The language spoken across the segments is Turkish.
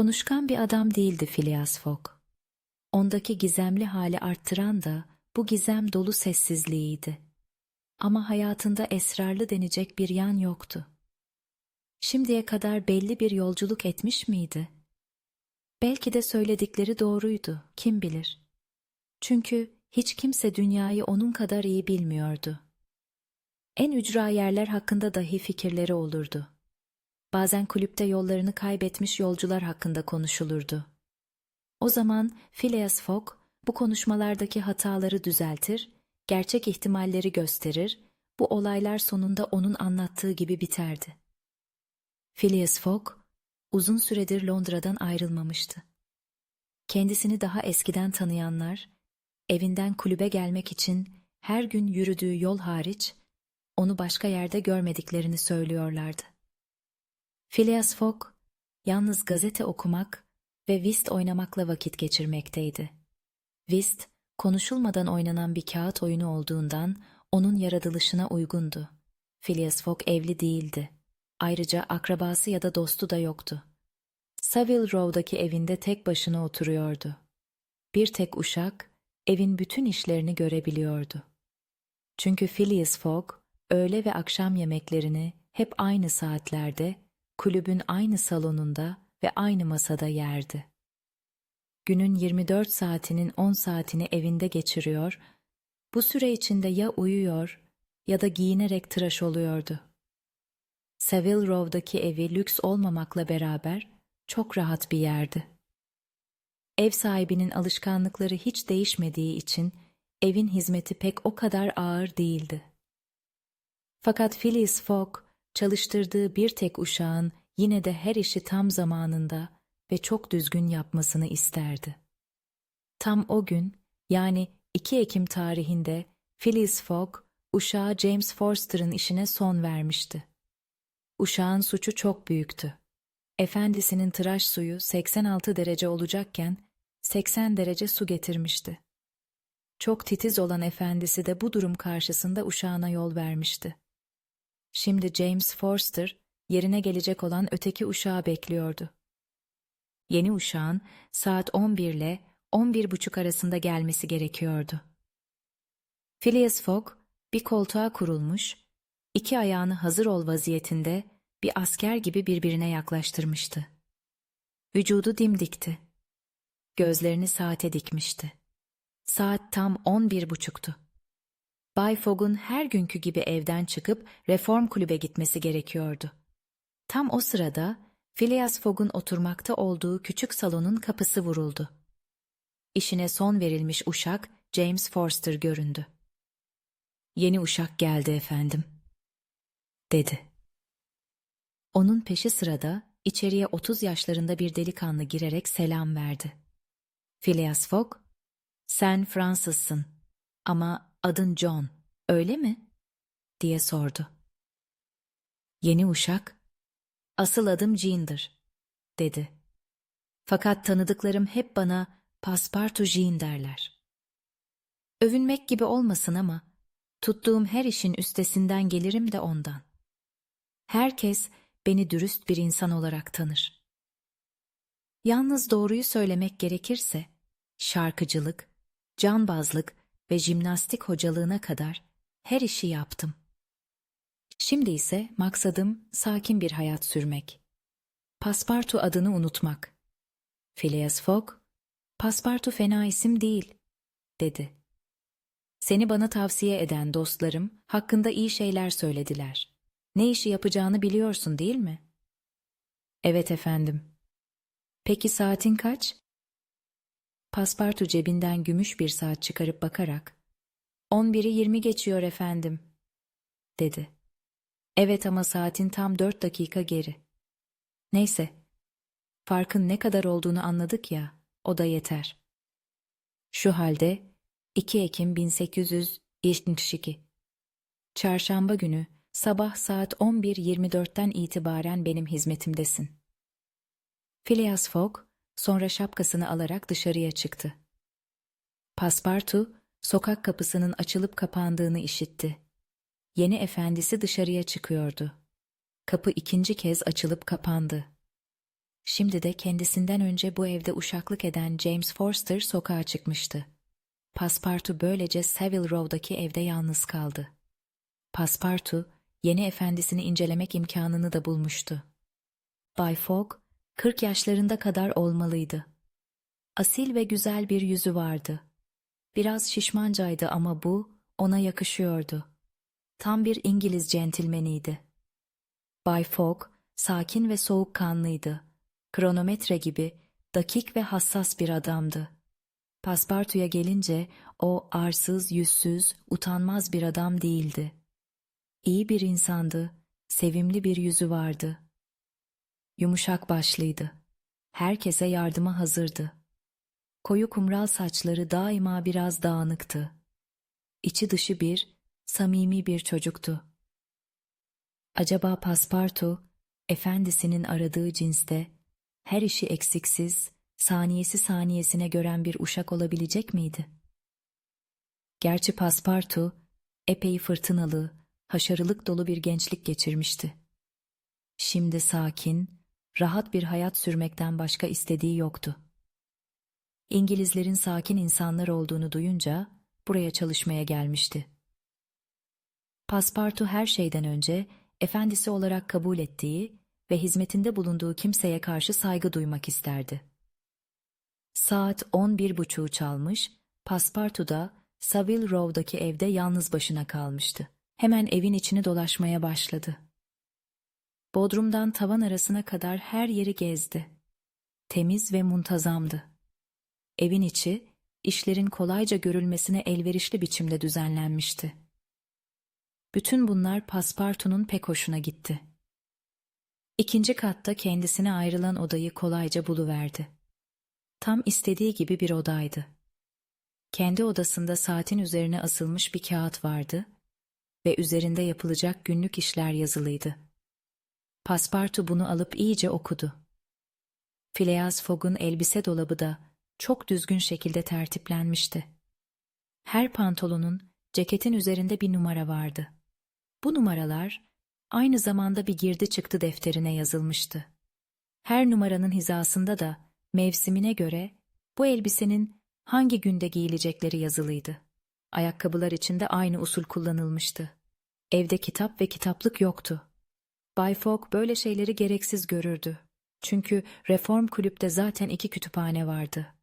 Konuşkan bir adam değildi Phileas Fogg. Ondaki gizemli hali arttıran da bu gizem dolu sessizliğiydi. Ama hayatında esrarlı denecek bir yan yoktu. Şimdiye kadar belli bir yolculuk etmiş miydi? Belki de söyledikleri doğruydu, kim bilir. Çünkü hiç kimse dünyayı onun kadar iyi bilmiyordu. En ücra yerler hakkında dahi fikirleri olurdu. Bazen kulüpte yollarını kaybetmiş yolcular hakkında konuşulurdu. O zaman Phileas Fogg bu konuşmalardaki hataları düzeltir, gerçek ihtimalleri gösterir, bu olaylar sonunda onun anlattığı gibi biterdi. Phileas Fogg uzun süredir Londra'dan ayrılmamıştı. Kendisini daha eskiden tanıyanlar, evinden kulübe gelmek için her gün yürüdüğü yol hariç, onu başka yerde görmediklerini söylüyorlardı. Phileas Fogg, yalnız gazete okumak ve whist oynamakla vakit geçirmekteydi. Whist, konuşulmadan oynanan bir kağıt oyunu olduğundan onun yaratılışına uygundu. Phileas Fogg evli değildi. Ayrıca akrabası ya da dostu da yoktu. Savile Row'daki evinde tek başına oturuyordu. Bir tek uşak, evin bütün işlerini görebiliyordu. Çünkü Phileas Fogg, öğle ve akşam yemeklerini hep aynı saatlerde, kulübün aynı salonunda ve aynı masada yerdi. Günün 24 saatinin 10 saatini evinde geçiriyor, bu süre içinde ya uyuyor ya da giyinerek tıraş oluyordu. Savile Row'daki evi lüks olmamakla beraber çok rahat bir yerdi. Ev sahibinin alışkanlıkları hiç değişmediği için evin hizmeti pek o kadar ağır değildi. Fakat Phileas Fogg çalıştırdığı bir tek uşağın yine de her işi tam zamanında ve çok düzgün yapmasını isterdi. Tam o gün yani 2 Ekim tarihinde Phileas Fogg uşağı James Forster'ın işine son vermişti. Uşağın suçu çok büyüktü. Efendisinin tıraş suyu 86 derece olacakken 80 derece su getirmişti. Çok titiz olan efendisi de bu durum karşısında uşağına yol vermişti. Şimdi James Forster yerine gelecek olan öteki uşağı bekliyordu. Yeni uşağın saat 11 ile 11 buçuk arasında gelmesi gerekiyordu. Phileas Fogg bir koltuğa kurulmuş, iki ayağını hazır ol vaziyetinde bir asker gibi birbirine yaklaştırmıştı. Vücudu dimdikti. Gözlerini saate dikmişti. Saat tam on bir buçuktu. Bay Fogg'un her günkü gibi evden çıkıp reform kulübe gitmesi gerekiyordu. Tam o sırada Phileas Fogg'un oturmakta olduğu küçük salonun kapısı vuruldu. İşine son verilmiş uşak James Forster göründü. Yeni uşak geldi efendim, dedi. Onun peşi sırada içeriye 30 yaşlarında bir delikanlı girerek selam verdi. Phileas Fogg, sen Fransızsın ama adın John, öyle mi? diye sordu. Yeni uşak, asıl adım Jean'dir, dedi. Fakat tanıdıklarım hep bana Paspartu Jean derler. Övünmek gibi olmasın ama tuttuğum her işin üstesinden gelirim de ondan. Herkes beni dürüst bir insan olarak tanır. Yalnız doğruyu söylemek gerekirse, şarkıcılık, canbazlık ve jimnastik hocalığına kadar her işi yaptım. Şimdi ise maksadım sakin bir hayat sürmek. Paspartu adını unutmak. Phileas Fogg, Paspartu fena isim değil, dedi. Seni bana tavsiye eden dostlarım hakkında iyi şeyler söylediler. Ne işi yapacağını biliyorsun değil mi? Evet efendim. Peki saatin kaç? Paspartu cebinden gümüş bir saat çıkarıp bakarak, On biri yirmi geçiyor efendim, dedi. Evet ama saatin tam dört dakika geri. Neyse, farkın ne kadar olduğunu anladık ya, o da yeter. Şu halde 2 Ekim 1872 Çarşamba günü sabah saat 11.24'ten itibaren benim hizmetimdesin. Phileas Fogg sonra şapkasını alarak dışarıya çıktı. Paspartu sokak kapısının açılıp kapandığını işitti. Yeni efendisi dışarıya çıkıyordu. Kapı ikinci kez açılıp kapandı. Şimdi de kendisinden önce bu evde uşaklık eden James Forster sokağa çıkmıştı. Paspartu böylece Savile Row'daki evde yalnız kaldı. Paspartu, yeni efendisini incelemek imkanını da bulmuştu. Bay Fogg, 40 yaşlarında kadar olmalıydı. Asil ve güzel bir yüzü vardı. Biraz şişmancaydı ama bu ona yakışıyordu. Tam bir İngiliz centilmeniydi. Bay Fogg, sakin ve soğukkanlıydı. Kronometre gibi dakik ve hassas bir adamdı. Paspartu'ya gelince o arsız, yüzsüz, utanmaz bir adam değildi. İyi bir insandı, sevimli bir yüzü vardı. Yumuşak başlıydı. Herkese yardıma hazırdı. Koyu kumral saçları daima biraz dağınıktı. İçi dışı bir, samimi bir çocuktu. Acaba Paspartu, efendisinin aradığı cinste, her işi eksiksiz, saniyesi saniyesine gören bir uşak olabilecek miydi? Gerçi Paspartu, epey fırtınalı, haşarılık dolu bir gençlik geçirmişti. Şimdi sakin, rahat bir hayat sürmekten başka istediği yoktu. İngilizlerin sakin insanlar olduğunu duyunca buraya çalışmaya gelmişti. Paspartu her şeyden önce efendisi olarak kabul ettiği ve hizmetinde bulunduğu kimseye karşı saygı duymak isterdi. Saat on bir buçuğu çalmış, Paspartu da Savile Row'daki evde yalnız başına kalmıştı. Hemen evin içini dolaşmaya başladı. Bodrumdan tavan arasına kadar her yeri gezdi. Temiz ve muntazamdı. Evin içi, işlerin kolayca görülmesine elverişli biçimde düzenlenmişti. Bütün bunlar Paspartu'nun pek hoşuna gitti. İkinci katta kendisine ayrılan odayı kolayca buluverdi. Tam istediği gibi bir odaydı. Kendi odasında saatin üzerine asılmış bir kağıt vardı ve üzerinde yapılacak günlük işler yazılıydı. Paspartu bunu alıp iyice okudu. Phileas Fogg'un elbise dolabı da çok düzgün şekilde tertiplenmişti. Her pantolonun ceketin üzerinde bir numara vardı. Bu numaralar aynı zamanda bir girdi çıktı defterine yazılmıştı. Her numaranın hizasında da mevsimine göre bu elbisenin hangi günde giyilecekleri yazılıydı. Ayakkabılar için de aynı usul kullanılmıştı. Evde kitap ve kitaplık yoktu. Bay Fogg böyle şeyleri gereksiz görürdü. Çünkü reform kulüpte zaten iki kütüphane vardı.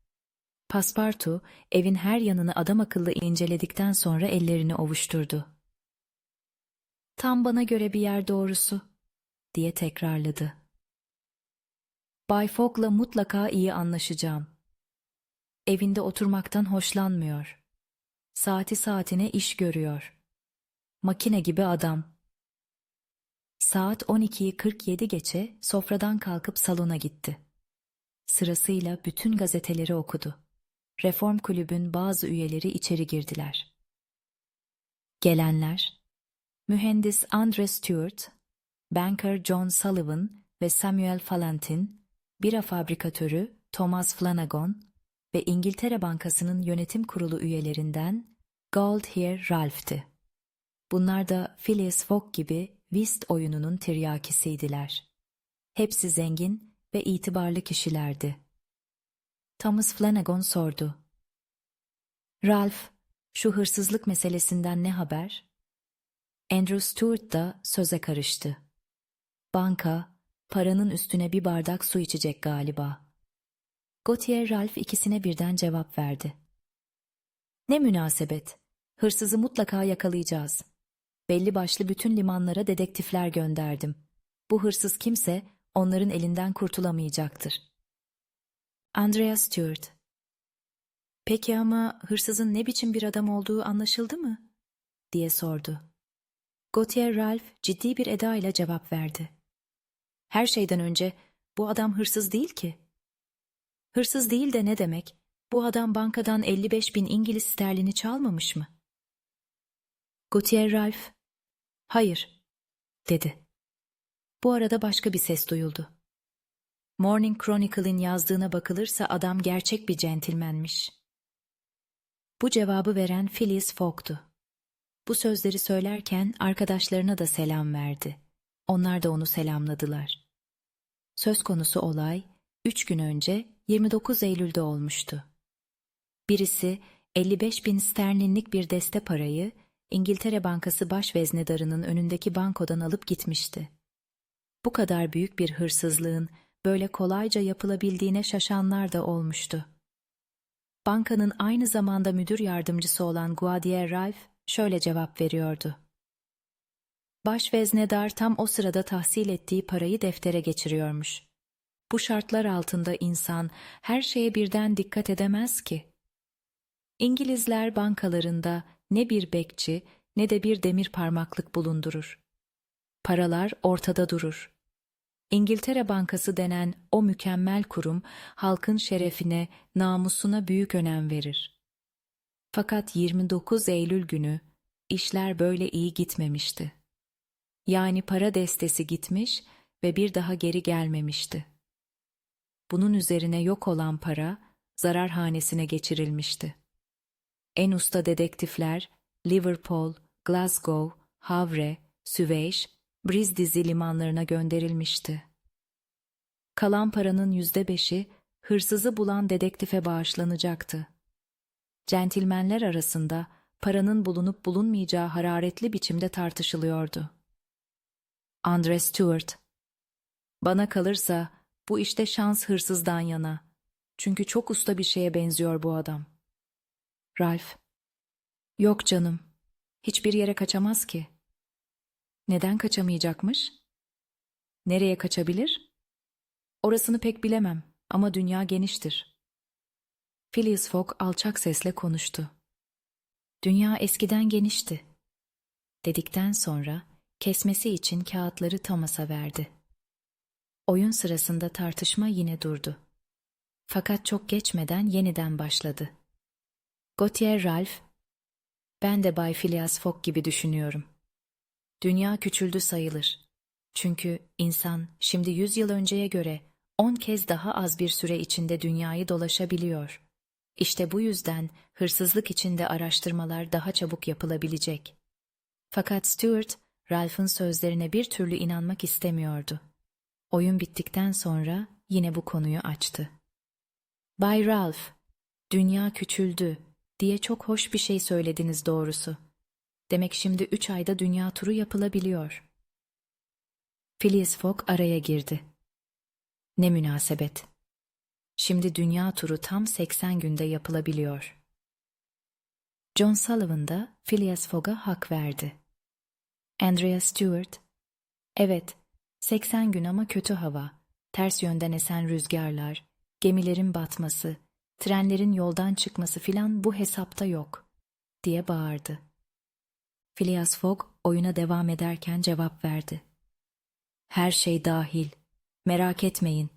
Paspartu evin her yanını adam akıllı inceledikten sonra ellerini ovuşturdu. Tam bana göre bir yer doğrusu, diye tekrarladı. Bay Fogg'la mutlaka iyi anlaşacağım. Evinde oturmaktan hoşlanmıyor. Saati saatine iş görüyor. Makine gibi adam. Saat 12'yi 47 geçe sofradan kalkıp salona gitti. Sırasıyla bütün gazeteleri okudu. Reform kulübün bazı üyeleri içeri girdiler. Gelenler, mühendis Andre Stewart, banker John Sullivan ve Samuel Falantin, bira fabrikatörü Thomas Flanagan ve İngiltere Bankası'nın yönetim kurulu üyelerinden Goldhair Ralph'ti. Bunlar da Phileas Fogg gibi whist oyununun tiryakisiydiler. Hepsi zengin ve itibarlı kişilerdi. Thomas Flanagan sordu. Ralph, şu hırsızlık meselesinden ne haber? Andrew Stewart da söze karıştı. Banka, paranın üstüne bir bardak su içecek galiba. Gautier Ralph ikisine birden cevap verdi. Ne münasebet, hırsızı mutlaka yakalayacağız. Belli başlı bütün limanlara dedektifler gönderdim. Bu hırsız kimse onların elinden kurtulamayacaktır. Andrea Stewart Peki ama hırsızın ne biçim bir adam olduğu anlaşıldı mı? diye sordu. Gautier Ralph ciddi bir edayla cevap verdi. Her şeyden önce bu adam hırsız değil ki. Hırsız değil de ne demek? Bu adam bankadan 55 bin İngiliz sterlini çalmamış mı? Gautier Ralph, hayır, dedi. Bu arada başka bir ses duyuldu. Morning Chronicle'in yazdığına bakılırsa adam gerçek bir centilmenmiş. Bu cevabı veren Phileas Fogg'tu. Bu sözleri söylerken arkadaşlarına da selam verdi. Onlar da onu selamladılar. Söz konusu olay, üç gün önce 29 Eylül'de olmuştu. Birisi 55 bin sterlinlik bir deste parayı İngiltere Bankası baş veznedarının önündeki bankodan alıp gitmişti. Bu kadar büyük bir hırsızlığın böyle kolayca yapılabildiğine şaşanlar da olmuştu. Bankanın aynı zamanda müdür yardımcısı olan Guadier Ralph şöyle cevap veriyordu. Baş veznedar tam o sırada tahsil ettiği parayı deftere geçiriyormuş. Bu şartlar altında insan her şeye birden dikkat edemez ki. İngilizler bankalarında ne bir bekçi ne de bir demir parmaklık bulundurur. Paralar ortada durur. İngiltere Bankası denen o mükemmel kurum halkın şerefine, namusuna büyük önem verir. Fakat 29 Eylül günü işler böyle iyi gitmemişti. Yani para destesi gitmiş ve bir daha geri gelmemişti. Bunun üzerine yok olan para zararhanesine geçirilmişti. En usta dedektifler Liverpool, Glasgow, Havre, Süveyş, Brindisi limanlarına gönderilmişti. Kalan paranın yüzde beşi hırsızı bulan dedektife bağışlanacaktı. Centilmenler arasında paranın bulunup bulunmayacağı hararetli biçimde tartışılıyordu. Andre Stewart Bana kalırsa bu işte şans hırsızdan yana. Çünkü çok usta bir şeye benziyor bu adam. Ralph Yok canım. Hiçbir yere kaçamaz ki. Neden kaçamayacakmış? Nereye kaçabilir? Orasını pek bilemem ama dünya geniştir. Phileas Fogg alçak sesle konuştu. Dünya eskiden genişti. Dedikten sonra kesmesi için kağıtları Thomas'a verdi. Oyun sırasında tartışma yine durdu. Fakat çok geçmeden yeniden başladı. Gautier Ralph, ben de Bay Phileas Fogg gibi düşünüyorum. Dünya küçüldü sayılır. Çünkü insan şimdi yüz yıl önceye göre on kez daha az bir süre içinde dünyayı dolaşabiliyor. İşte bu yüzden hırsızlık içinde araştırmalar daha çabuk yapılabilecek. Fakat Stuart, Ralph'ın sözlerine bir türlü inanmak istemiyordu. Oyun bittikten sonra yine bu konuyu açtı. Bay Ralph, dünya küçüldü diye çok hoş bir şey söylediniz doğrusu. Demek şimdi üç ayda dünya turu yapılabiliyor. Phileas Fogg araya girdi. Ne münasebet. Şimdi dünya turu tam 80 günde yapılabiliyor. John Sullivan da Phileas Fogg'a hak verdi. Andrea Stewart, evet 80 gün ama kötü hava, ters yönden esen rüzgarlar, gemilerin batması, trenlerin yoldan çıkması filan bu hesapta yok, diye bağırdı. Phileas Fogg oyuna devam ederken cevap verdi. Her şey dahil, merak etmeyin.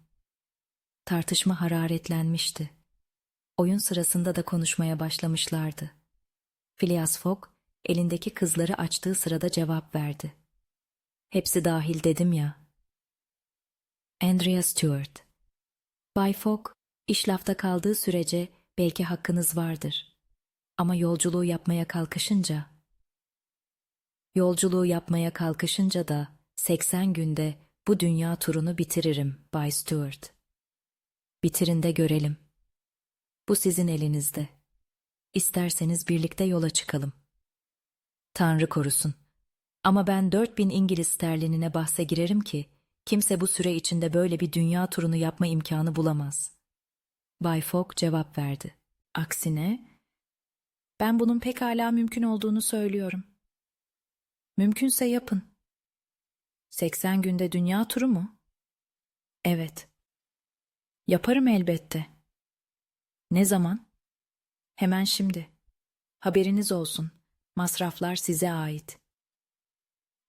Tartışma hararetlenmişti. Oyun sırasında da konuşmaya başlamışlardı. Phileas Fogg elindeki kızları açtığı sırada cevap verdi. Hepsi dahil dedim ya. Andrea Stewart Bay Fogg, iş lafta kaldığı sürece belki hakkınız vardır. Ama yolculuğu yapmaya kalkışınca... Yolculuğu yapmaya kalkışınca da 80 günde bu dünya turunu bitiririm Bay Stewart. Bitirin de görelim. Bu sizin elinizde. İsterseniz birlikte yola çıkalım. Tanrı korusun. Ama ben 4000 İngiliz sterlinine bahse girerim ki kimse bu süre içinde böyle bir dünya turunu yapma imkanı bulamaz. Bay Fogg cevap verdi. Aksine ben bunun pekala mümkün olduğunu söylüyorum. Mümkünse yapın. 80 günde dünya turu mu? Evet. Yaparım elbette. Ne zaman? Hemen şimdi. Haberiniz olsun. Masraflar size ait.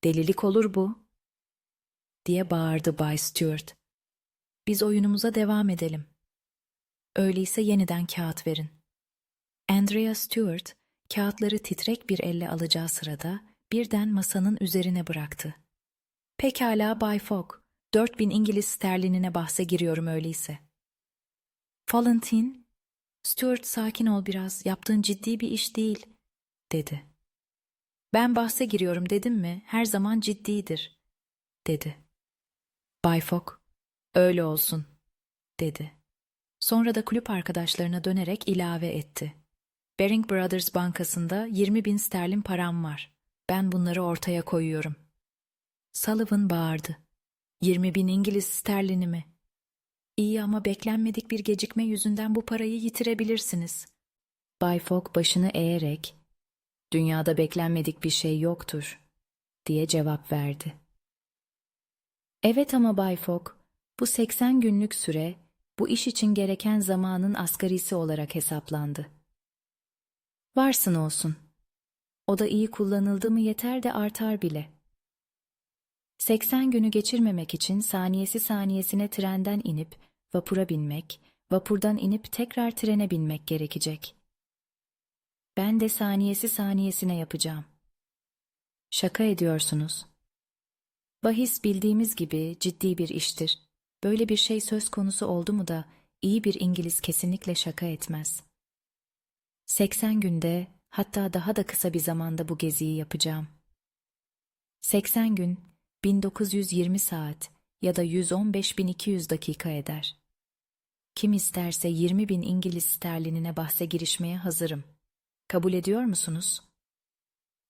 Delilik olur bu. Diye bağırdı Bay Stewart. Biz oyunumuza devam edelim. Öyleyse yeniden kağıt verin. Andrea Stewart kağıtları titrek bir elle alacağı sırada birden masanın üzerine bıraktı. Pekala Bay Fogg, 4000 İngiliz sterlinine bahse giriyorum öyleyse. Valentin, Stuart sakin ol biraz, yaptığın ciddi bir iş değil, dedi. Ben bahse giriyorum dedim mi, her zaman ciddidir, dedi. Bay Fogg, Öyle olsun, dedi. Sonra da kulüp arkadaşlarına dönerek ilave etti. Baring Brothers bankasında 20 bin sterlin param var. Ben bunları ortaya koyuyorum. Sullivan bağırdı. 20 bin İngiliz sterlini mi? İyi ama beklenmedik bir gecikme yüzünden bu parayı yitirebilirsiniz. Bay Fogg başını eğerek, dünyada beklenmedik bir şey yoktur, diye cevap verdi. Evet ama Bay Fogg, bu 80 günlük süre, bu iş için gereken zamanın asgarisi olarak hesaplandı. Varsın olsun. O da iyi kullanıldı mı yeter de artar bile. 80 günü geçirmemek için saniyesi saniyesine trenden inip vapura binmek, vapurdan inip tekrar trene binmek gerekecek. Ben de saniyesi saniyesine yapacağım. Şaka ediyorsunuz. Bahis bildiğimiz gibi ciddi bir iştir. Böyle bir şey söz konusu oldu mu da iyi bir İngiliz kesinlikle şaka etmez. 80 günde hatta daha da kısa bir zamanda bu geziyi yapacağım. 80 gün 1920 saat ya da 115.200 dakika eder. Kim isterse 20 bin İngiliz sterlinine bahse girişmeye hazırım. Kabul ediyor musunuz?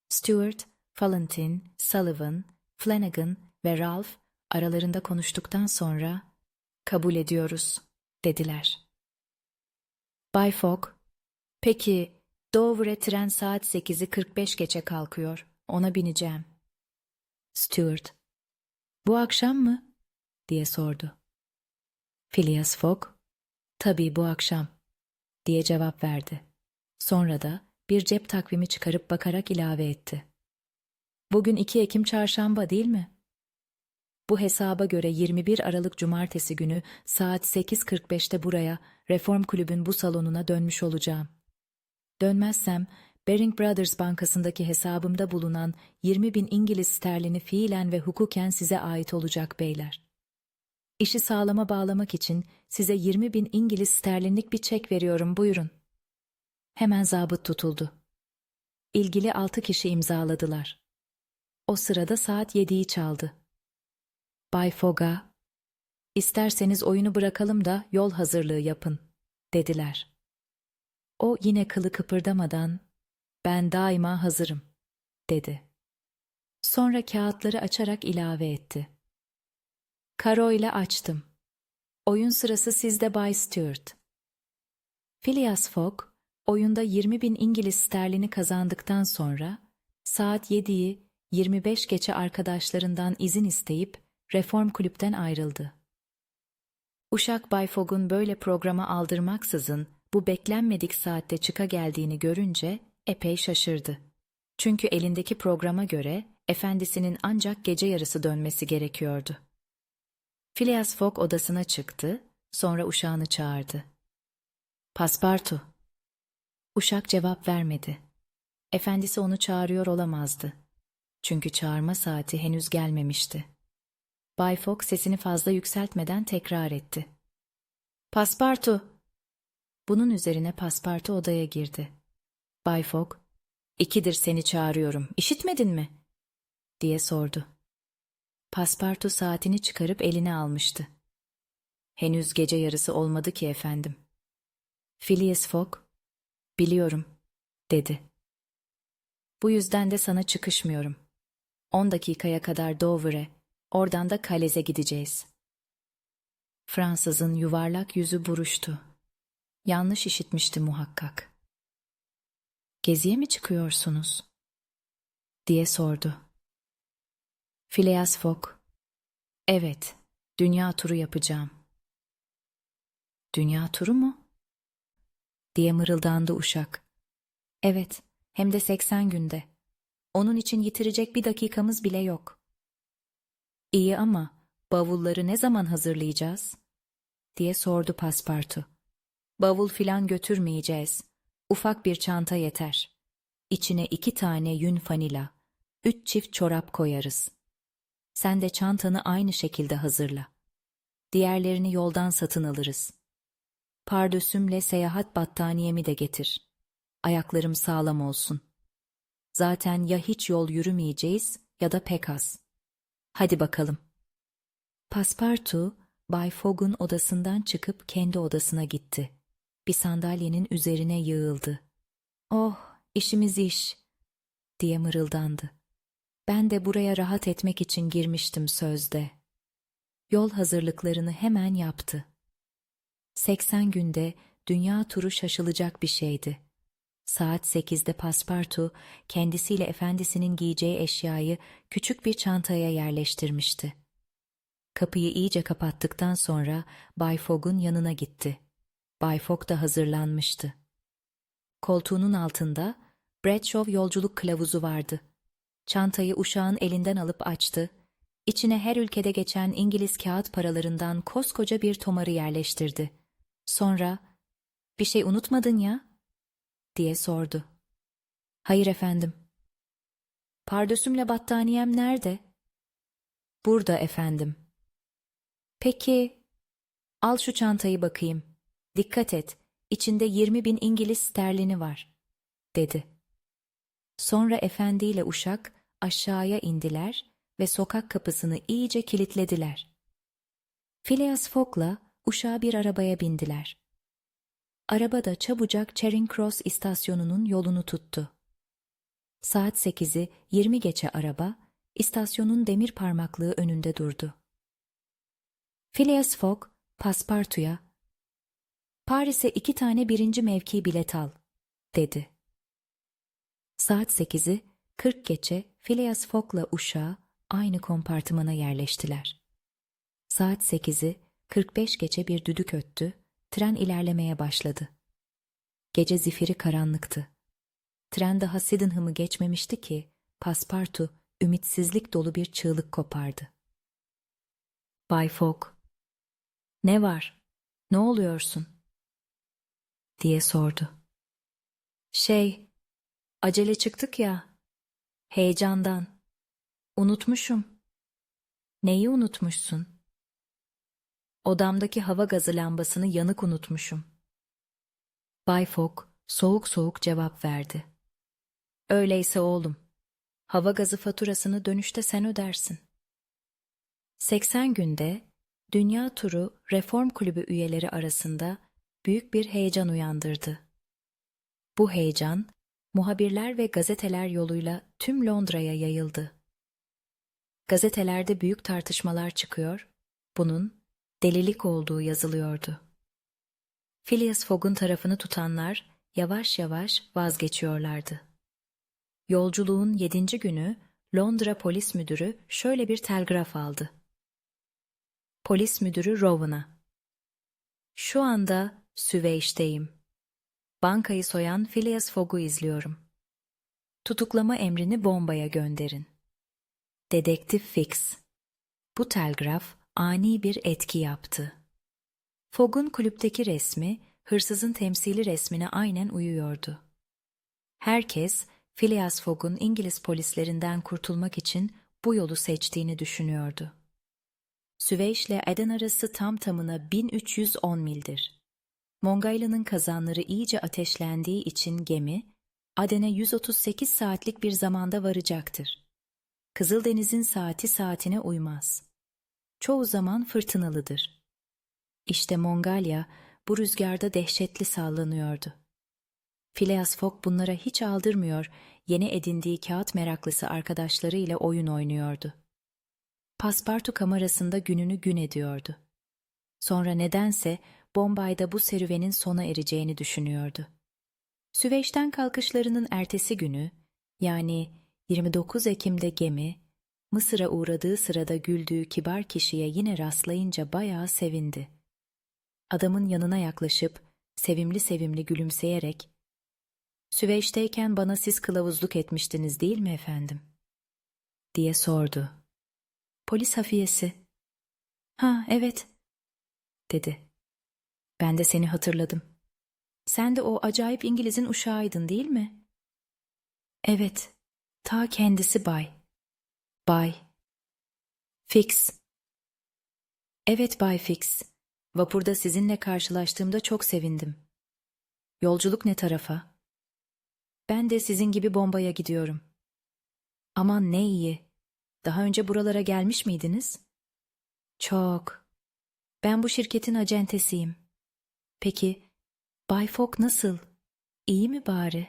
Stuart, Valentin, Sullivan, Flanagan ve Ralph aralarında konuştuktan sonra kabul ediyoruz dediler. Bay Fogg, peki Dover'e tren saat 8'i 45 geçe kalkıyor. Ona bineceğim. Stuart, bu akşam mı? diye sordu. Phileas Fogg, tabii bu akşam diye cevap verdi. Sonra da bir cep takvimi çıkarıp bakarak ilave etti. Bugün 2 Ekim çarşamba değil mi? Bu hesaba göre 21 Aralık Cumartesi günü saat 8.45'te buraya Reform Kulübün bu salonuna dönmüş olacağım. Dönmezsem Baring Brothers Bankası'ndaki hesabımda bulunan 20 bin İngiliz sterlini fiilen ve hukuken size ait olacak beyler. İşi sağlama bağlamak için size 20 bin İngiliz sterlinlik bir çek veriyorum buyurun. Hemen zabıt tutuldu. İlgili altı kişi imzaladılar. O sırada saat yediyi çaldı. Bay Fogg'a, isterseniz oyunu bırakalım da yol hazırlığı yapın, dediler. O yine kılı kıpırdamadan, ben daima hazırım, dedi. Sonra kağıtları açarak ilave etti. Karo ile açtım. Oyun sırası sizde Bay Stewart. Phileas Fogg, oyunda 20 bin İngiliz sterlini kazandıktan sonra, saat 7'yi 25 geçe arkadaşlarından izin isteyip Reform Kulüpten ayrıldı. Uşak Bay Fogg'un böyle programa aldırmaksızın bu beklenmedik saatte çıka geldiğini görünce epey şaşırdı. Çünkü elindeki programa göre efendisinin ancak gece yarısı dönmesi gerekiyordu. Phileas Fogg odasına çıktı, sonra uşağını çağırdı. Paspartu. Uşak cevap vermedi. Efendisi onu çağırıyor olamazdı. Çünkü çağırma saati henüz gelmemişti. Bay Fogg sesini fazla yükseltmeden tekrar etti. Paspartu! Bunun üzerine Paspartu odaya girdi. Bay Fogg, ikidir seni çağırıyorum, işitmedin mi? diye sordu. Paspartu saatini çıkarıp eline almıştı. Henüz gece yarısı olmadı ki efendim. Phileas Fogg, biliyorum, dedi. Bu yüzden de sana çıkışmıyorum. On dakikaya kadar Dover'e, oradan da Kalez'e gideceğiz. Fransızın yuvarlak yüzü buruştu. Yanlış işitmişti muhakkak. Geziye mi çıkıyorsunuz? diye sordu. Phileas Fogg, evet, dünya turu yapacağım. Dünya turu mu? diye mırıldandı uşak. Evet, hem de 80 günde. Onun için yitirecek bir dakikamız bile yok. İyi ama bavulları ne zaman hazırlayacağız? diye sordu Paspartu. Bavul filan götürmeyeceğiz. Ufak bir çanta yeter. İçine iki tane yün fanila, üç çift çorap koyarız. Sen de çantanı aynı şekilde hazırla. Diğerlerini yoldan satın alırız. Pardösümle seyahat battaniyemi de getir. Ayaklarım sağlam olsun. Zaten ya hiç yol yürümeyeceğiz ya da pek az. Hadi bakalım. Paspartu Bay Fogg'un odasından çıkıp kendi odasına gitti. Bir sandalyenin üzerine yığıldı. Oh, işimiz iş, diye mırıldandı. Ben de buraya rahat etmek için girmiştim sözde. Yol hazırlıklarını hemen yaptı. 80 günde dünya turu şaşılacak bir şeydi. Saat sekizde paspartu kendisiyle efendisinin giyeceği eşyayı küçük bir çantaya yerleştirmişti. Kapıyı iyice kapattıktan sonra Bay Fogg'un yanına gitti. Bay Fogg da hazırlanmıştı. Koltuğunun altında Bradshaw yolculuk kılavuzu vardı. Çantayı uşağın elinden alıp açtı. İçine her ülkede geçen İngiliz kağıt paralarından koskoca bir tomarı yerleştirdi. Sonra, ''Bir şey unutmadın ya?'' Diye sordu. ''Hayır efendim.'' ''Pardösümle battaniyem nerede?'' ''Burada efendim.'' ''Peki, al şu çantayı bakayım. Dikkat et, içinde 20 bin İngiliz sterlini var.'' dedi. Sonra efendiyle uşak aşağıya indiler ve sokak kapısını iyice kilitlediler. Phileas Fogg'la uşağı bir arabaya bindiler. Araba da çabucak Charing Cross istasyonunun yolunu tuttu. Saat sekizi yirmi geçe araba, istasyonun demir parmaklığı önünde durdu. Phileas Fogg, Paspartu'ya, ''Paris'e iki tane birinci mevki bilet al.'' dedi. Saat sekizi, kırk geçe Phileas Fogg'la uşağı aynı kompartımana yerleştiler. Saat sekizi, kırk beş geçe bir düdük öttü, tren ilerlemeye başladı. Gece zifiri karanlıktı. Tren daha Sydenham'ı geçmemişti ki, Paspartu ümitsizlik dolu bir çığlık kopardı. Bay Fogg, ''Ne var? Ne oluyorsun?'' diye sordu. ''Şey, acele çıktık ya, heyecandan. Unutmuşum.'' ''Neyi unutmuşsun?'' Odamdaki hava gazı lambasını yanık unutmuşum. Bay Fogg soğuk soğuk cevap verdi. Öyleyse oğlum, hava gazı faturasını dönüşte sen ödersin. 80 günde Dünya Turu Reform Kulübü üyeleri arasında büyük bir heyecan uyandırdı. Bu heyecan, muhabirler ve gazeteler yoluyla tüm Londra'ya yayıldı. Gazetelerde büyük tartışmalar çıkıyor, bunun delilik olduğu yazılıyordu. Phileas Fogg'un tarafını tutanlar yavaş yavaş vazgeçiyorlardı. Yolculuğun yedinci günü Londra polis müdürü şöyle bir telgraf aldı. Polis müdürü Rowan'a. Şu anda Süveyş'teyim. Bankayı soyan Phileas Fogg'u izliyorum. Tutuklama emrini bombaya gönderin. Dedektif Fix. Bu telgraf ani bir etki yaptı. Fogg'un kulüpteki resmi, hırsızın temsili resmine aynen uyuyordu. Herkes, Phileas Fogg'un İngiliz polislerinden kurtulmak için bu yolu seçtiğini düşünüyordu. Süveyş ile Aden arası tam tamına 1310 mildir. Mongayla'nın kazanları iyice ateşlendiği için gemi, Aden'e 138 saatlik bir zamanda varacaktır. Kızıldeniz'in saati saatine uymaz çoğu zaman fırtınalıdır. İşte Mongalya bu rüzgarda dehşetli sallanıyordu. Phileas Fogg bunlara hiç aldırmıyor, yeni edindiği kağıt meraklısı arkadaşlarıyla oyun oynuyordu. Paspartu kamerasında gününü gün ediyordu. Sonra nedense Bombay'da bu serüvenin sona ereceğini düşünüyordu. Süveyş'ten kalkışlarının ertesi günü, yani 29 Ekim'de gemi, Mısır'a uğradığı sırada güldüğü kibar kişiye yine rastlayınca bayağı sevindi. Adamın yanına yaklaşıp sevimli sevimli gülümseyerek ''Süveyş'teyken bana siz kılavuzluk etmiştiniz değil mi efendim?'' diye sordu. Polis hafiyesi. ''Ha evet'' dedi. ''Ben de seni hatırladım. Sen de o acayip İngiliz'in uşağıydın değil mi?'' ''Evet, ta kendisi bay.'' Bay Fix Evet Bay Fix. Vapurda sizinle karşılaştığımda çok sevindim. Yolculuk ne tarafa? Ben de sizin gibi bombaya gidiyorum. Aman ne iyi. Daha önce buralara gelmiş miydiniz? Çok. Ben bu şirketin acentesiyim. Peki, Bay Fogg nasıl? İyi mi bari?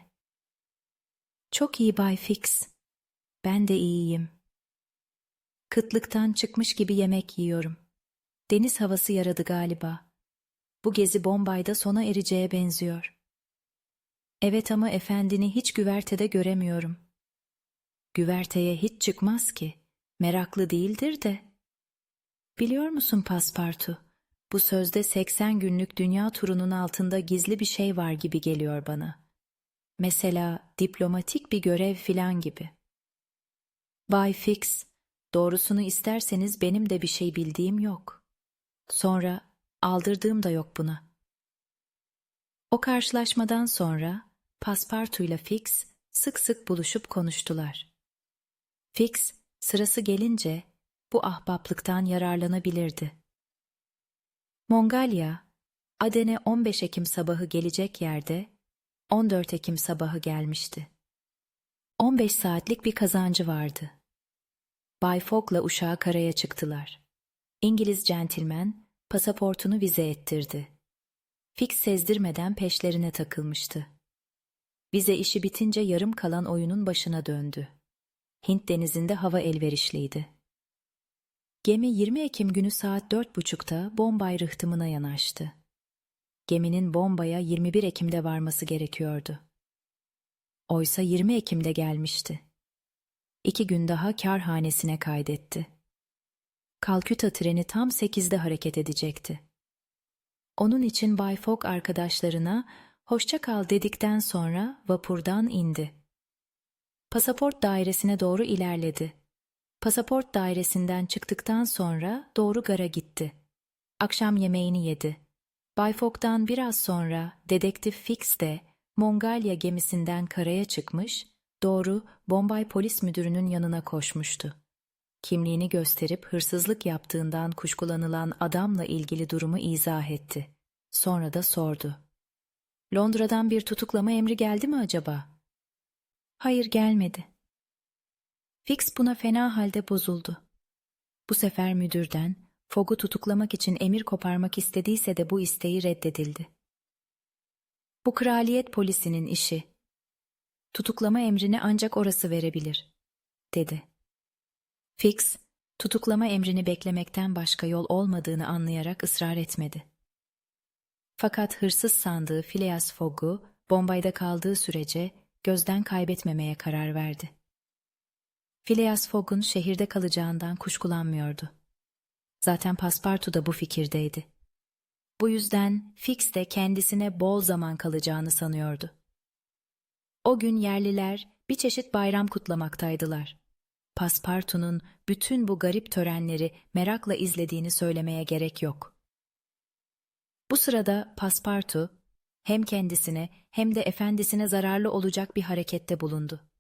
Çok iyi Bay Fix. Ben de iyiyim. Kıtlıktan çıkmış gibi yemek yiyorum. Deniz havası yaradı galiba. Bu gezi Bombay'da sona ereceğe benziyor. Evet ama efendini hiç güvertede göremiyorum. Güverteye hiç çıkmaz ki. Meraklı değildir de. Biliyor musun Paspartu? Bu sözde 80 günlük dünya turunun altında gizli bir şey var gibi geliyor bana. Mesela diplomatik bir görev filan gibi. Bay Fix, doğrusunu isterseniz benim de bir şey bildiğim yok. Sonra aldırdığım da yok buna. O karşılaşmadan sonra Paspartu'yla Fix sık sık buluşup konuştular. Fix sırası gelince bu ahbaplıktan yararlanabilirdi. Mongalya, Aden'e 15 Ekim sabahı gelecek yerde 14 Ekim sabahı gelmişti. 15 saatlik bir kazancı vardı. Bay Fogg'la uşağı karaya çıktılar. İngiliz centilmen pasaportunu vize ettirdi. Fix sezdirmeden peşlerine takılmıştı. Vize işi bitince yarım kalan oyunun başına döndü. Hint denizinde hava elverişliydi. Gemi 20 Ekim günü saat dört buçukta Bombay rıhtımına yanaştı. Geminin Bombay'a 21 Ekim'de varması gerekiyordu. Oysa 20 Ekim'de gelmişti. İki gün daha kârhanesine kaydetti. Kalküta treni tam 8'de hareket edecekti. Onun için Bay Fogg arkadaşlarına hoşça kal dedikten sonra vapurdan indi. Pasaport dairesine doğru ilerledi. Pasaport dairesinden çıktıktan sonra doğru gara gitti. Akşam yemeğini yedi. Bay Fogg'dan biraz sonra dedektif Fix de Mongalya gemisinden karaya çıkmış, doğru Bombay Polis Müdürü'nün yanına koşmuştu. Kimliğini gösterip hırsızlık yaptığından kuşkulanılan adamla ilgili durumu izah etti. Sonra da sordu. Londra'dan bir tutuklama emri geldi mi acaba? Hayır gelmedi. Fix buna fena halde bozuldu. Bu sefer müdürden Fogg'u tutuklamak için emir koparmak istediyse de bu isteği reddedildi. Bu kraliyet polisinin işi. Tutuklama emrini ancak orası verebilir, dedi. Fix, tutuklama emrini beklemekten başka yol olmadığını anlayarak ısrar etmedi. Fakat hırsız sandığı Phileas Fogg'u Bombay'da kaldığı sürece gözden kaybetmemeye karar verdi. Phileas Fogg'un şehirde kalacağından kuşkulanmıyordu. Zaten Paspartu da bu fikirdeydi. Bu yüzden Fix de kendisine bol zaman kalacağını sanıyordu. O gün yerliler bir çeşit bayram kutlamaktaydılar. Paspartu'nun bütün bu garip törenleri merakla izlediğini söylemeye gerek yok. Bu sırada Paspartu hem kendisine hem de efendisine zararlı olacak bir harekette bulundu.